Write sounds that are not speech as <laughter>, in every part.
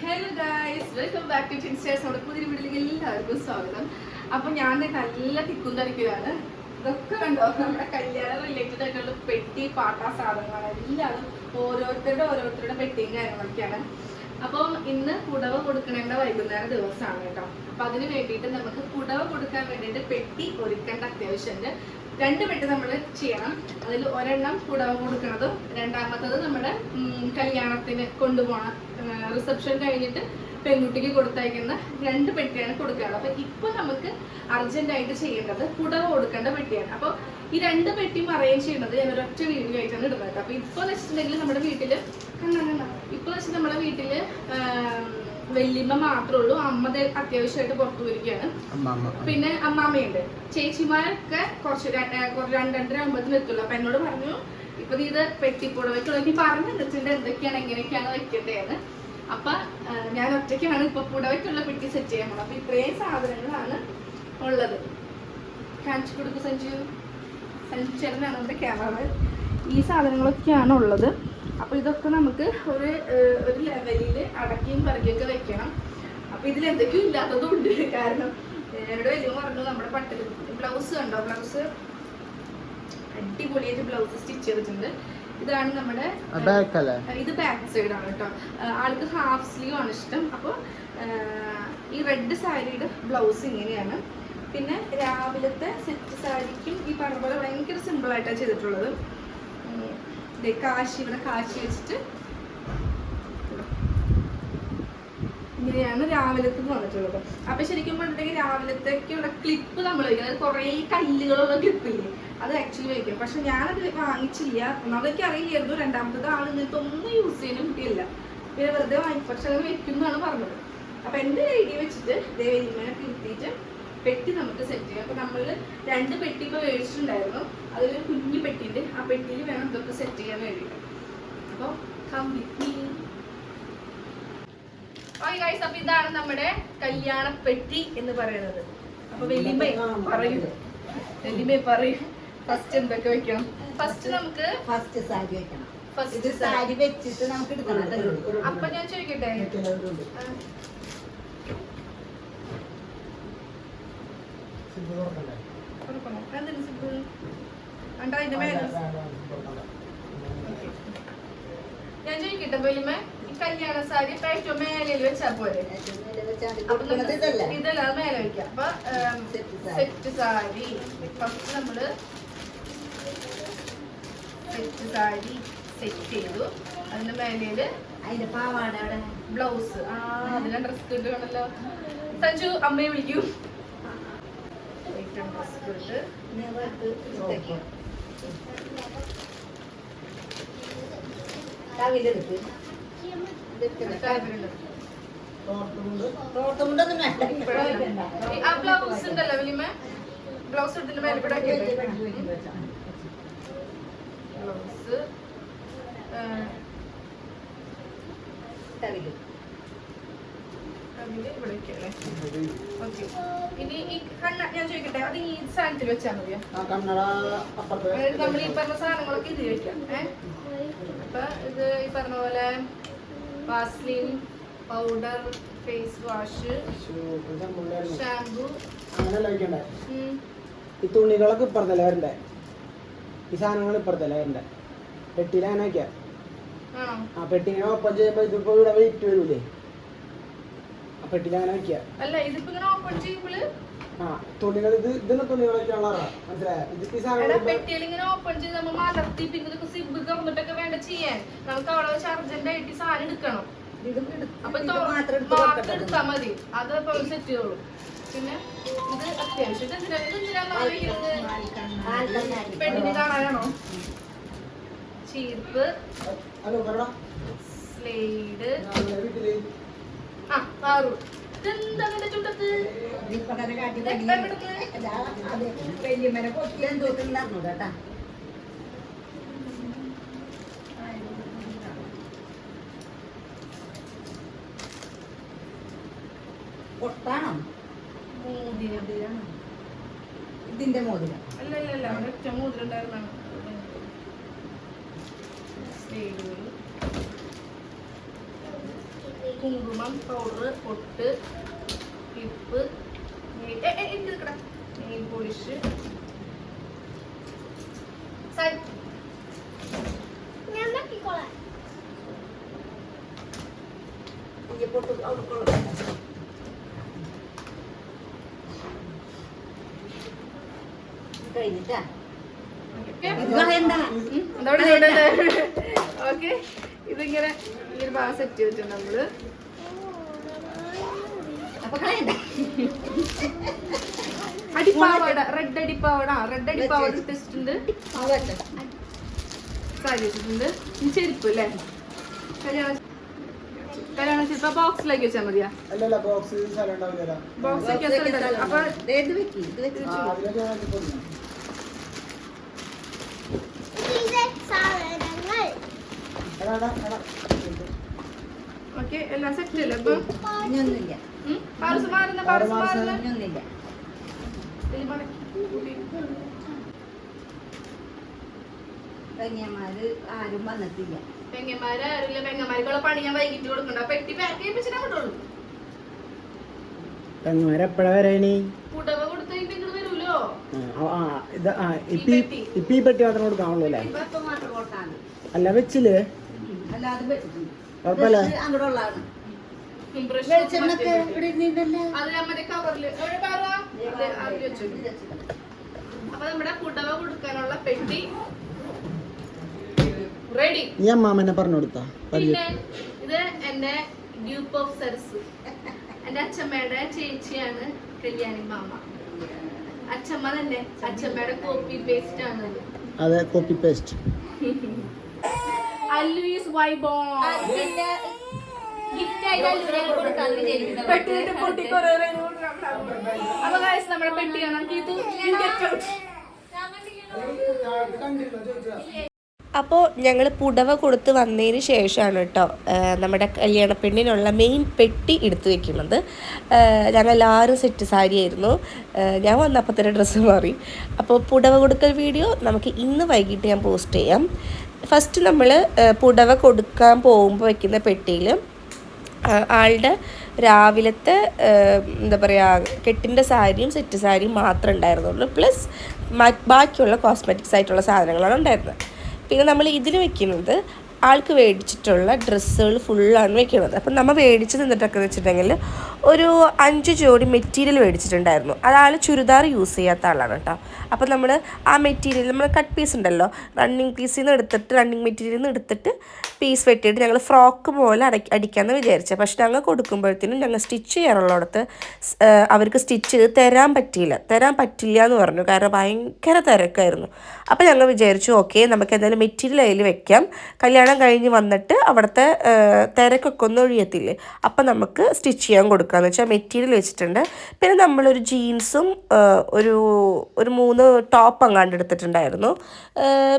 Hello guys welcome back to Tinsters നമ്മുടെ പുതിയ വീട്ടിലേക്ക് എല്ലാവർക്കും സ്വാഗതം. അപ്പം ഞാൻ നല്ല തിക്കും തിരക്കിലാണ്. ഇതൊക്കെ കണ്ടോ? നമ്മുടെ കല്യാണ റിലേറ്റഡ് ആയിട്ടുള്ള പെട്ടി പാട്ട സാധനങ്ങളാണ്. എല്ലാവരും ഓരോരുത്തരുടെ ഓരോരുത്തരുടെ പെട്ടിയും കാര്യങ്ങളൊക്കെയാണ്. അപ്പം ഇന്ന് കുടവ കൊടുക്കണേണ്ട വൈകുന്നേര ദിവസമാണ് കേട്ടോ. അപ്പൊ അതിന് വേണ്ടിയിട്ട് നമുക്ക് കുടവ കൊടുക്കാൻ വേണ്ടിയിട്ട് പെട്ടി ഒരുക്കേണ്ട അത്യാവശ്യമുണ്ട്. രണ്ട് പെട്ടി നമ്മൾ ചെയ്യണം. അതിൽ ഒരെണ്ണം കുടവ കൊടുക്കണതും രണ്ടാമത്തത് നമ്മുടെ കല്യാണത്തിന് കൊണ്ടുപോകണം റിസപ്ഷൻ കഴിഞ്ഞിട്ട് പെൺകുട്ടിക്ക് കൊടുത്തയക്കുന്ന രണ്ട് പെട്ടിയാണ് കൊടുക്കാറ് അപ്പൊ ഇപ്പൊ നമുക്ക് അർജന്റായിട്ട് ചെയ്യേണ്ടത് കുടവ കൊടുക്കേണ്ട പെട്ടിയാണ്. അപ്പൊ ഈ രണ്ട് പെട്ടിയും അറേഞ്ച് ചെയ്യേണ്ടത് ഞാൻ ഒരൊറ്റ വീഡിയോ ആയിട്ടാണ് ഇടുന്നത് അപ്പൊ ഇപ്പൊ വെച്ചിട്ടുണ്ടെങ്കിൽ നമ്മുടെ കണ്ണാ ഇപ്പൊ വെച്ചാൽ നമ്മളെ വീട്ടിൽ വല്യമ്മ മാത്രമേ ഉള്ളൂ. അമ്മ അത്യാവശ്യമായിട്ട് പുറത്തു പോയിരിക്കുകയാണ്. പിന്നെ അമ്മാമ്മയുണ്ട്. ചേച്ചിമാരൊക്കെ കുറച്ച് രണ്ടര ആകുമ്പോഴത്തേന് എത്തുള്ളൂ. അപ്പൊ എന്നോട് പറഞ്ഞു ഇപ്പൊ നീ ഇത് വെക്കുള്ളൂ നീ പറഞ്ഞു വെച്ചിട്ട് എന്തൊക്കെയാണ് എങ്ങനെയൊക്കെയാണ് വെക്കേണ്ടതെന്ന് അപ്പൊ ഞാൻ ഒറ്റയ്ക്കാണ് ഇപ്പൊ പുടവയ്ക്കുള്ള പെട്ടി സെറ്റ് ചെയ്യാൻ പോണത്. അപ്പൊ ഇത്രയും സാധനങ്ങളാണ് ഉള്ളത്. കാണിച്ചു കൊടുക്കും സഞ്ജു. സഞ്ജു ചേട്ടനാണ് നമ്മുടെ ക്യാമറ ഈ സാധനങ്ങളൊക്കെയാണ് ഉള്ളത്. അപ്പൊ ഇതൊക്കെ നമുക്ക് ഒരു ഒരു ലെവലിൽ അടക്കിയും പറക്കിയൊക്കെ വെക്കണം. അപ്പോൾ ഇതിൽ എന്തൊക്കെയോ ഇല്ലാത്തതും ഉണ്ട് കാരണം എന്നോട് വലിയ പറഞ്ഞു നമ്മുടെ പട്ട് ബ്ലൗസ് കണ്ടോ? ബ്ലൗസ് അടിപൊളിയായിട്ട് ബ്ലൗസ് സ്റ്റിച്ച് ചെയ്തിട്ടുണ്ട്. ഇതാണ് നമ്മുടെ ഇത് ബാക്ക് സൈഡ് ആണ് കേട്ടോ. ആൾക്ക് ഹാഫ് സ്ലീവ് ആണ് ഇഷ്ടം. അപ്പോൾ ഈ റെഡ് സാരിയുടെ ബ്ലൗസ് ഇങ്ങനെയാണ്. പിന്നെ രാവിലത്തെ സെറ്റ് സാരിക്കും ഈ പറഞ്ഞ പോലെ ഭയങ്കര സിമ്പിൾ ആയിട്ടാണ് ചെയ്തിട്ടുള്ളത്. കാശി ഇവിടെ കാശി വെച്ചിട്ട് ഇങ്ങനെയാണ് രാവിലത്തെ വന്നിട്ടുള്ളത് അപ്പൊ ശരിക്കും പറഞ്ഞിട്ടുണ്ടെങ്കിൽ രാവിലത്തേക്കുള്ള ക്ലിപ്പ് നമ്മൾ വയ്ക്കും. അത് കുറേ കല്ലുകളുള്ള ക്ലിപ്പില്ലേ അത് ആക്ച്വലി വയ്ക്കും. പക്ഷെ ഞാനത് വാങ്ങിച്ചില്ല. ഒന്നാമതൊക്കെ അറിയില്ലായിരുന്നു രണ്ടാമത്തത് ആൾ ഇങ്ങനത്തെ ഒന്നും യൂസ് ചെയ്യാനും കിട്ടിയില്ല. പിന്നെ വെറുതെ വാങ്ങി പക്ഷെ അത് വെക്കും എന്നാണ് പറഞ്ഞത്. അപ്പൊ എന്റെ ഐഡിയ വെച്ചിട്ട് ദേവലിമനെ കിർത്തിയിട്ട് പെട്ടി നമുക്ക് സെറ്റ് ചെയ്യാം. അപ്പൊ നമ്മൾ രണ്ട് പെട്ടി ഇപ്പൊ മേടിച്ചിട്ടുണ്ടായിരുന്നു. അതിലൊരു കുഞ്ഞു പെട്ടിയുണ്ട് ആ പെട്ടിയിൽ വേണം ഇതൊക്കെ സെറ്റ് ചെയ്യാൻ വേണ്ടിയിട്ട്. അപ്പൊ come with me okay guys അപ്പൊ ഇതാണ് നമ്മുടെ കല്യാണ പെട്ടി എന്ന് പറയുന്നത്. അപ്പൊ വലിയ പറയൂ. വലിയ പറയൂ. ഫസ്റ്റ് എന്തൊക്കെ വെക്കണം? ഫസ്റ്റ് നമുക്ക് ഫസ്റ്റ് സാരി വെക്കണം. ഫസ്റ്റ് സാരി. വെച്ചിട്ട് നമുക്ക് എടുക്കണം. അപ്പൊ ഞാൻ ചോദിക്കട്ടെ? കൊടുക്കണോ? അതെന്തിന് simple? വേണ്ട, അതിന്റെ മേലെ. ഞാൻ ചോദിക്കട്ടെ വെല്ലിമ്മ ഈ കല്യാണ സാരി ഇപ്പൊ ഏറ്റവും മേലയിൽ വെച്ചാ പോരെ? ഇതെല്ലാം? മേലെ വെക്കാം അപ്പൊ set sari. Set sari. First നമ്മൾ സെറ്റ് സാരി സെറ്റ് ചെയ്തു. അതിന്റെ മേലേൽ അതിന്റെ പാവാട ബ്ലൗസ് ആ അതിനെ ഡ്രസ് കിട്ടുകയാണല്ലോ സഞ്ജു അമ്മയെ വിളിക്കൂ. ഡ്രസ് കിട്ട് ഇനി അവർക്ക് എടുത്തേക്ക്. ടവലെടുക്ക്. ഇതെടുക്കണ്ട. തോർത്തുമുണ്ടൊന്നും വേണ്ട. ആ ബ്ലൗസ് ഉണ്ടല്ലോ വലിയ ബ്ലൗസ് ഇട്ടിട്ട് മേലെ കൂടെ. Blouse towel. അതിൽ ഇവിടെ വെക്കല്ലേ ഓക്കെ ഇനി ഈ കണ്ണ ഞാൻ ചോദിക്കട്ടെ അത് ഈ സാധനത്തിൽ വെച്ചാൽ മതിയോ? അതായത് നമ്മൾ ഈ പറഞ്ഞ സാധനങ്ങളൊക്കെ ഇതിൽ വെക്കാം അപ്പൊ ഇത് ഈ പറഞ്ഞ പോലെ Vaseline powder face wash shampoo. ഈ തുണികളൊക്കെ ഇപ്പുറത്തല്ലേ വരണ്ടേ ഈ സാധനങ്ങൾ ഇപ്പുറത്തല്ലേ വരണ്ടേ ആണോ? ആ പെട്ടി ഇങ്ങനെ ഓപ്പൺ ചെയ്യുമ്പോ ഇതിപ്പോ ഇവിടെ വെയിറ്റ് വരൂലേ? പെട്ടിയിൽ അങ്ങനെ വെക്കുക അല്ല ഇതിപ്പോ ഇങ്ങനെ ഓപ്പൺ ചെയ്യുമ്പോൾ ആ തുണികൾ ഇത് ഇതിന്റെ തുണികളൊക്കെ ഉള്ളതാ മനസ്സിലായോ? ഇതിപ്പോ ഈ സാധനങ്ങൾ പെട്ടിയിൽ ഇങ്ങനെ ഓപ്പൺ ചെയ്ത് നമ്മൾ മലർത്തി പിന്നെ ഇതൊക്കെ സിബ് തുറന്നിട്ടൊക്കെ വേണ്ട ചെയ്യാൻ. നമുക്ക് അവിടെ വെച്ച് അർജന്റ് ആയിട്ട് സാധനം എടുക്കണം. അപ്പൊ മാത്രം എടുത്ത് മാത്രം വെക്കട്ടെ. എടുത്താ മതി. അത് സെറ്റ് ചെയ്തോളൂ. പിന്നെ ഇത് അത്യാവശ്യം. എന്തിനാ ഇത് എന്തിനാ നമ്മൾ വെക്കുന്നത് പാൽക്കണ്ണാടി. പെണ്ണിനെ കാണാനാണോ? ചീർപ്പ്. സ്ലൈഡ്. ആ പാറു. ഇതെന്താ നിന്റെ ചുണ്ടത്ത്? കേട്ടാ പൊട്ടാണോ ഇതിന്റെ മോതിരം. അല്ല അല്ല അല്ല ഒറ്റ മോതിരം ഉണ്ടായിരുന്നാണ്. സ്ലൈഡുകൾ കുങ്കുമം പൗഡർ പൊട്ട് നിൽക്കടാ. നെയിൽ പോളിഷ് പൊട്ട്. കഴിഞ്ഞിട്ടാ? എന്താ? ഓക്കെ. ഇതിങ്ങനെ ഈ ഒരു ഭാഗം സെറ്റ് ചെയ്തിട്ടുണ്ട് നമ്മൾ. അടിപ്പാവട റെഡ് അടിപ്പാവട. റെഡ് അടിപ്പാവട വെച്ചോ. സാരി വെച്ചിട്ടുണ്ട്. ഇനി ചെരുപ്പ് അല്ലേ? കല്യാണ കല്യാണ ചെരുപ്പ് ബോക്സിലേക്ക് വെച്ചാൽ മതിയാ? ബോക്സ് അപ്പൊ വേണം. ദേ ഇത് വെക്ക്, ഇത് വെക്ക്. അതിലേക്ക് ഞാൻ ആക്കിക്കൊടുക്കാം. എടാ, എടാ, എടാ. ഓക്കെ എല്ലാം സെറ്റ് അല്ലേ? അപ്പൊ പാർസ് മാറുന്ന പാർസ് മടക്കി. ആരും വന്നിട്ടില്ല. പെങ്ങന്മാര് ആരുമില്ല. പെങ്ങന്മാർക്കുള്ള പണി ഞാൻ വൈകിട്ട് കൊടുക്കണ്ട. പെട്ടി പാക്ക് ചെയ്യിപ്പിച്ചിട്ടേ പെങ്ങന്മാരെപ്പോഴാ പുടവ വരൂലോ? ഇപ്പി ഈ പെട്ടി. മാത്രം കൊടുക്കാവുള്ളൂ അല്ലേ? മാത്രം കൊടുത്താണ് അല്ല വെച്ചില്ലേ? അല്ലാതെ വെച്ചിട്ടുണ്ട് കുഴപ്പമില്ല. അങ്ങോട്ട് ഉള്ളതാണ് വെളിച്ചെണ്ണൊക്കെ ഇവിടെ ഇരുന്നിട്ടല്ലേ? അപ്പൊ നമ്മുടെ കൊടുക്കാനുള്ള പെട്ടി. റെഡി അമ്മാമനെ പറഞ്ഞു കൊടുത്താ. പിന്നെ ഇത് എന്റെ ഡ്യൂപ്പ് ഓഫ് സെർസ് എന്റെ അച്ഛമ്മയുടെ ചേച്ചിയാണ് കല്യാണി മാമ. അച്ഛമ്മ തന്നെ. അച്ഛമ്മയുടെ കോപ്പി പേസ്റ്റ് ആണ്. അതെ കോപ്പി പേസ്റ്റ് <laughs> അല്ലൂസ് വൈബോ അപ്പോ പൊട്ടിക്കൊറേ അപ്പൊ guys, നമ്മുടെ പെട്ടി കാണാം ഇത് അപ്പോൾ ഞങ്ങൾ പുടവ കൊടുത്ത് വന്നതിന് ശേഷമാണ് കേട്ടോ നമ്മുടെ കല്യാണ പെണ്ണിനുള്ള മെയിൻ പെട്ടി എടുത്തു വെക്കുന്നത്. ഞങ്ങൾ എല്ലാവരും സെറ്റ് സാരി ആയിരുന്നു. ഞാൻ വന്നപ്പോൾ തന്നെ ഡ്രസ്സ് മാറി. അപ്പോൾ പുടവ കൊടുക്കൽ വീഡിയോ നമുക്ക് ഇന്ന് വൈകിട്ട് ഞാൻ പോസ്റ്റ് ചെയ്യാം. ഫസ്റ്റ് നമ്മൾ പുടവ കൊടുക്കാൻ പോകുമ്പോൾ വെക്കുന്ന പെട്ടിയിൽ ആളുടെ രാവിലത്തെ എന്താ പറയുക കെട്ടിന്റെ സാരിയും സെറ്റ് സാരിയും മാത്രമേ ഉണ്ടായിരുന്നുള്ളൂ. പ്ലസ് ബാക്കിയുള്ള കോസ്മെറ്റിക്സ് ആയിട്ടുള്ള സാധനങ്ങളാണ് ഉണ്ടായിരുന്നത്. പിന്നെ നമ്മൾ ഇതിന് വെക്കുന്നത് ആൾക്ക് മേടിച്ചിട്ടുള്ള ഡ്രസ്സുകൾ ഫുള്ളാണ് വെക്കുന്നത് അപ്പം നമ്മൾ മേടിച്ച് നിന്നിട്ടൊക്കെ വെച്ചിട്ടുണ്ടെങ്കിൽ ഒരു അഞ്ച് ജോഡി മെറ്റീരിയൽ മേടിച്ചിട്ടുണ്ടായിരുന്നു അത് ആൾ ചുരിദാർ യൂസ് ചെയ്യാത്ത ആളാണ് കേട്ടോ. അപ്പം നമ്മൾ ആ മെറ്റീരിയൽ നമ്മൾ കട്ട് പീസ് ഉണ്ടല്ലോ റണ്ണിങ് പീസിൽ നിന്ന് എടുത്തിട്ട് റണ്ണിങ് മെറ്റീരിയൽ നിന്ന് എടുത്തിട്ട് പീസ് വെട്ടിയിട്ട് ഞങ്ങൾ ഫ്രോക്ക് പോലെ അടക്കി അടിക്കാമെന്ന് വിചാരിച്ചത് പക്ഷെ ഞങ്ങൾ കൊടുക്കുമ്പോഴത്തേനും ഞങ്ങൾ സ്റ്റിച്ച് ആ, അവർക്ക് സ്റ്റിച്ച് ചെയ്ത് തരാൻ പറ്റിയില്ല. തരാൻ പറ്റില്ല എന്ന് പറഞ്ഞു. കാരണം ഭയങ്കര തിരക്കായിരുന്നു. അപ്പോൾ ഞങ്ങൾ വിചാരിച്ചു ഓക്കെ നമുക്ക് എന്തായാലും മെറ്റീരിയൽ അതിൽ വെക്കാം. കല്യാണം കഴിഞ്ഞ് വന്നിട്ട് അവിടുത്തെ തിരക്കൊക്കെ ഒന്ന് ഒഴിയത്തില്ലേ? അപ്പം നമുക്ക് സ്റ്റിച്ച് ചെയ്യാൻ കൊടുക്കാമെന്ന് വെച്ചാൽ മെറ്റീരിയൽ വെച്ചിട്ടുണ്ട്. പിന്നെ നമ്മളൊരു ജീൻസും ഒരു ഒരു മൂന്ന് ടോപ്പ് അങ്ങാണ്ട് എടുത്തിട്ടുണ്ടായിരുന്നു.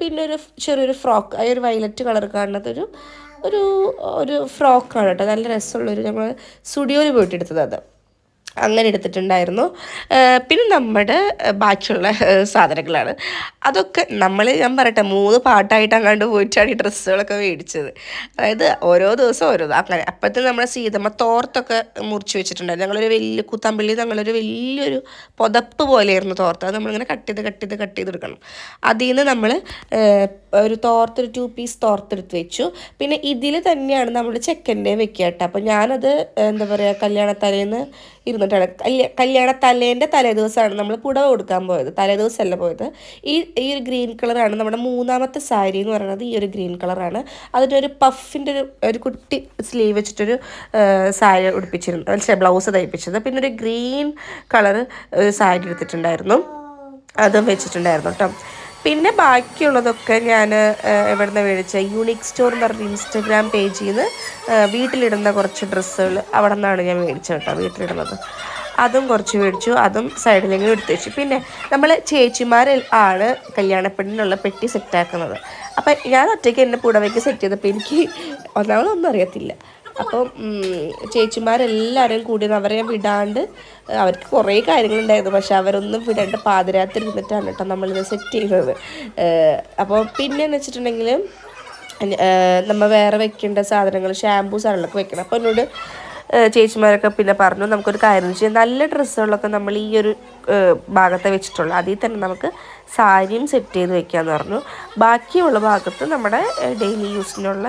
പിന്നെ ഒരു ചെറിയൊരു ഫ്രോക്ക് ആ ഒരു വയലറ്റ് കളർ കാണുന്നതൊരു ഒരു ഒരു ഫ്രോക്കാണ് കേട്ടോ. നല്ല രസമുള്ളൊരു നമ്മൾ സ്റ്റുഡിയോയിൽ പോയിട്ട് എടുത്തത് അത്. അങ്ങനെ എടുത്തിട്ടുണ്ടായിരുന്നു. പിന്നെ നമ്മുടെ ബാക്കിയുള്ള സാധനങ്ങളാണ്. അതൊക്കെ നമ്മൾ ഞാൻ പറയട്ടെ മൂന്ന് പാട്ടായിട്ട് അങ്ങാണ്ട് പോയിട്ടാണ് ഈ ഡ്രസ്സുകളൊക്കെ മേടിച്ചത്. അതായത് ഓരോ ദിവസം ഓരോ അങ്ങനെ അപ്പോഴത്തെ നമ്മുടെ സീതമ്മ തോർത്തൊക്കെ മുറിച്ച് വെച്ചിട്ടുണ്ടായിരുന്നു. ഞങ്ങളൊരു വലിയ കുത്തമ്പള്ളി ഞങ്ങളൊരു വലിയൊരു പുതപ്പ് പോലെയായിരുന്നു തോർത്ത്. അത് നമ്മളിങ്ങനെ കട്ട് ചെയ്ത് കട്ട് ചെയ്ത് കട്ട് ചെയ്തെടുക്കണം അതിൽ നിന്ന് നമ്മൾ ഒരു തോർത്തൊരു ടു പീസ് തോർത്തെടുത്ത് വെച്ചു. പിന്നെ ഇതിൽ തന്നെയാണ് നമ്മൾ ചെക്കന്റെ വെക്കുക കേട്ടോ. അപ്പോൾ ഞാനത് എന്താ പറയുക കല്യാണ തലേന്ന് ഇരുന്നിട്ടാണ്. കല്യ കല്യാണ തലേന്റെ തലേ ദിവസമാണ് നമ്മൾ പുടവ കൊടുക്കാൻ പോയത്. തലേ ദിവസമല്ല പോയത്. ഈ ഈ ഒരു ഗ്രീൻ കളറാണ് നമ്മുടെ മൂന്നാമത്തെ സാരി എന്ന് പറയുന്നത് ഈ ഒരു ഗ്രീൻ കളറാണ്. അതിന്റെ ഒരു പഫിന്റെ ഒരു ഒരു കുട്ടി സ്ലീവ് വെച്ചിട്ടൊരു സാരി ഉടുപ്പിച്ചിരുന്നു. മനസ്സിലായി? ബ്ലൗസ് തയ്പ്പിച്ചത്. പിന്നെ ഒരു ഗ്രീൻ കളർ സാരി എടുത്തിട്ടുണ്ടായിരുന്നു. അതും വെച്ചിട്ടുണ്ടായിരുന്നു കേട്ടോ. പിന്നെ ബാക്കിയുള്ളതൊക്കെ ഞാൻ എവിടെ നിന്ന് മേടിച്ച? യൂണിക് സ്റ്റോർ എന്ന് പറഞ്ഞ ഇൻസ്റ്റഗ്രാം പേജിൽ നിന്ന് വീട്ടിലിടുന്ന കുറച്ച് ഡ്രസ്സുകൾ അവിടെ നിന്നാണ് ഞാൻ മേടിച്ചത് കേട്ടോ വീട്ടിലിടുന്നത്. അതും കുറച്ച് മേടിച്ചു അതും സൈഡിലെങ്കിലും എടുത്തു വെച്ചു. പിന്നെ നമ്മൾ ചേച്ചിമാർ ആണ് കല്യാണപ്പെണ്ണിനുള്ള പെട്ടി സെറ്റാക്കുന്നത് അപ്പം ഞാൻ ഒറ്റയ്ക്ക് എന്റെ പുടവയ്ക്ക് സെറ്റ് ചെയ്തപ്പോൾ എനിക്ക് ഒന്നാമതൊന്നും അറിയത്തില്ല. അപ്പം ഉം, ചേച്ചിമാരെല്ലാവരും കൂടി അവരെ വിടാണ്ട് അവർക്ക് കുറേ കാര്യങ്ങളുണ്ടായിരുന്നു. പക്ഷെ അവരൊന്നും വിടേണ്ട പാതിരാത്രി ഇരുന്നിട്ടാണ് കേട്ടോ നമ്മളിത് സെറ്റ് ഏഹ്, അപ്പോൾ പിന്നെയെന്ന് വെച്ചിട്ടുണ്ടെങ്കിൽ നമ്മൾ വേറെ വെക്കേണ്ട സാധനങ്ങൾ ഷാമ്പൂ സാധനങ്ങളൊക്കെ വെക്കണം. അപ്പോൾ എന്നോട് ചേച്ചിമാരൊക്കെ പിന്നെ പറഞ്ഞു നമുക്കൊരു കാര്യം വെച്ചാൽ നല്ല ഡ്രസ്സുകളൊക്കെ നമ്മൾ ഈ ഒരു ഭാഗത്ത് വെച്ചിട്ടുള്ളൂ അതിൽ തന്നെ നമുക്ക് സാരിയും സെറ്റ് ചെയ്ത് വെക്കാമെന്ന് പറഞ്ഞു. ബാക്കിയുള്ള ഭാഗത്ത് നമ്മുടെ ഡെയിലി യൂസിനുള്ള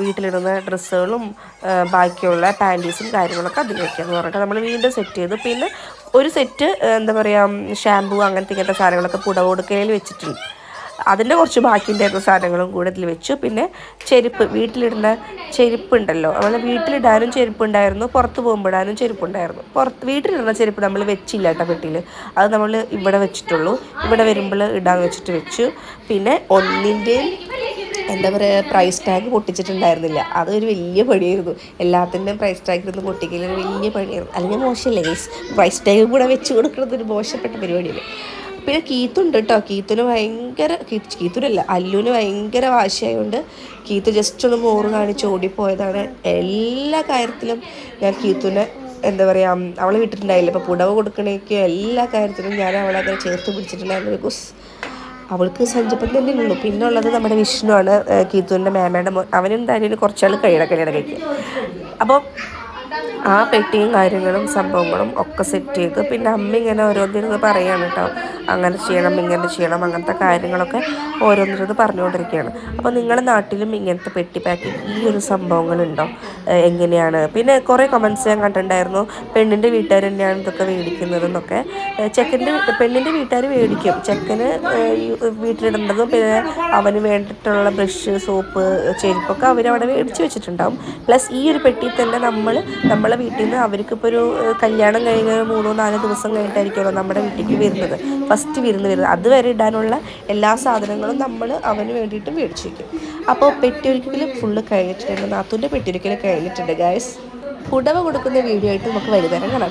വീട്ടിലിടുന്ന ഡ്രസ്സുകളും ബാക്കിയുള്ള പാന്റീസും കാര്യങ്ങളൊക്കെ അതിൽ വെക്കാമെന്ന് പറഞ്ഞിട്ട് നമ്മൾ വീണ്ടും സെറ്റ് ചെയ്തു. പിന്നെ ഒരു സെറ്റ് എന്താ പറയുക ഷാമ്പൂ അങ്ങനത്തെ ഇങ്ങനത്തെ സാധനങ്ങളൊക്കെ പുട വെച്ചിട്ടുണ്ട്. അതിന്റെ കുറച്ച് ബാക്കിന്റെ ഉണ്ടായിരുന്ന സാധനങ്ങളും കൂടെ ഇതിൽ വെച്ചു. പിന്നെ ചെരുപ്പ് വീട്ടിലിടുന്ന ചെരുപ്പുണ്ടല്ലോ. നമ്മൾ വീട്ടിലിടാനും ചെരുപ്പുണ്ടായിരുന്നു പുറത്ത് പോകുമ്പോഴാനും ചെരുപ്പുണ്ടായിരുന്നു. പുറത്ത് വീട്ടിലിടുന്ന ചെരുപ്പ് നമ്മൾ വെച്ചില്ല കേട്ടോ പെട്ടിയിൽ. അത് നമ്മൾ ഇവിടെ വെച്ചിട്ടുള്ളൂ. ഇവിടെ വരുമ്പോൾ ഇടാൻ വെച്ചിട്ട് വെച്ചു. പിന്നെ ഒന്നിന്റെയും എന്താ പറയുക പ്രൈസ് ടാഗ് പൊട്ടിച്ചിട്ടുണ്ടായിരുന്നില്ല. അതൊരു വലിയ പണിയായിരുന്നു. എല്ലാത്തിന്റെയും പ്രൈസ് ടാഗ് ഇരുന്ന് പൊട്ടിക്കലൊരു വലിയ പണിയായിരുന്നു. അല്ലെങ്കിൽ മോശമല്ലേ പ്രൈസ് ടാഗ് കൂടെ വെച്ച് കൊടുക്കുന്നത് ഒരു മോശപ്പെട്ട പരിപാടിയല്ലേ? പിന്നെ കീത്തുണ്ട് കേട്ടോ കീത്തുന് ഭയങ്കര കീത്തുനല്ല അല്ലുവിന് ഭയങ്കര വാശിയായതുകൊണ്ട് കീത്ത് ജസ്റ്റ് ഒന്ന് മോറ് കാണിച്ച് ഓടിപ്പോയതാണ്. എല്ലാ കാര്യത്തിലും ഞാൻ കീത്തുനെ എന്താ പറയുക അവളെ വിട്ടിട്ടുണ്ടായില്ല. ഇപ്പോൾ പുടവ കൊടുക്കണേക്കും എല്ലാ കാര്യത്തിലും ഞാൻ അവളെ അങ്ങനെ ചേർത്ത് പിടിച്ചിട്ടുണ്ടായിരുന്നു ബിക്കോസ് അവൾക്ക് സഞ്ചപ്പം തന്നെ ഉള്ളൂ. പിന്നെ ഉള്ളത് നമ്മുടെ വിഷ്ണു ആണ് കീത്തുവിന്റെ മേമയുടെ അവനും തന്നെ കുറച്ചാൾ കഴിയണം കല്യാണം കഴിക്കും അപ്പോൾ ആ പെട്ടിയും കാര്യങ്ങളും സംഭവങ്ങളും ഒക്കെ സെറ്റ് ചെയ്ത്. പിന്നെ അമ്മ ഇങ്ങനെ ഓരോന്നിരുന്ന് പറയാണ് കേട്ടോ അങ്ങനെ ചെയ്യണം ഇങ്ങനെ ചെയ്യണം അങ്ങനത്തെ കാര്യങ്ങളൊക്കെ ഓരോന്നിരുന്ന് പറഞ്ഞുകൊണ്ടിരിക്കുകയാണ്. അപ്പോൾ നിങ്ങളുടെ നാട്ടിലും ഇങ്ങനത്തെ പെട്ടി പാക്കിങ് ഈ ഒരു സംഭവങ്ങളുണ്ടോ? എങ്ങനെയാണ്? പിന്നെ കുറേ കമൻസ് ഞാൻ കണ്ടിട്ടുണ്ടായിരുന്നു. പെണ്ണിന്റെ വീട്ടുകാർ തന്നെയാണ് ഇതൊക്കെ മേടിക്കുന്നതെന്നൊക്കെ. ചെക്കന്റെ പെണ്ണിന്റെ വീട്ടുകാർ മേടിക്കും. ചെക്കന് വീട്ടിലിടേണ്ടതും പിന്നെ അവന് വേണ്ടിയിട്ടുള്ള ബ്രഷ് സോപ്പ് ചെരുപ്പൊക്കെ അവരവിടെ മേടിച്ച് വെച്ചിട്ടുണ്ടാവും. പ്ലസ് ഈ ഒരു പെട്ടിയിൽ തന്നെ നമ്മൾ നമ്മളെ വീട്ടിൽ നിന്ന് അവർക്കിപ്പോൾ ഒരു കല്യാണം കഴിഞ്ഞ മൂന്നോ നാലോ ദിവസം കഴിഞ്ഞിട്ടായിരിക്കുമല്ലോ നമ്മുടെ വീട്ടിലേക്ക് വരുന്നത്. ഫസ്റ്റ് വിരുന്ന് വരുന്നത്. അതുവരെ ഇടാനുള്ള എല്ലാ സാധനങ്ങളും നമ്മൾ അവന് വേണ്ടിയിട്ട് മേടിച്ചു വയ്ക്കും അപ്പോൾ പെട്ടിയൊരിക്കൽ ഫുള്ള് കഴിഞ്ഞിട്ടുണ്ട് നാത്തൂന്റെ പെട്ടിയൊരിക്കൽ കഴിഞ്ഞിട്ടുണ്ട് ഗായസ് പുടവ കൊടുക്കുന്ന വീഡിയോ ആയിട്ട് നമുക്ക് വൈകുന്നേരം കാണാം.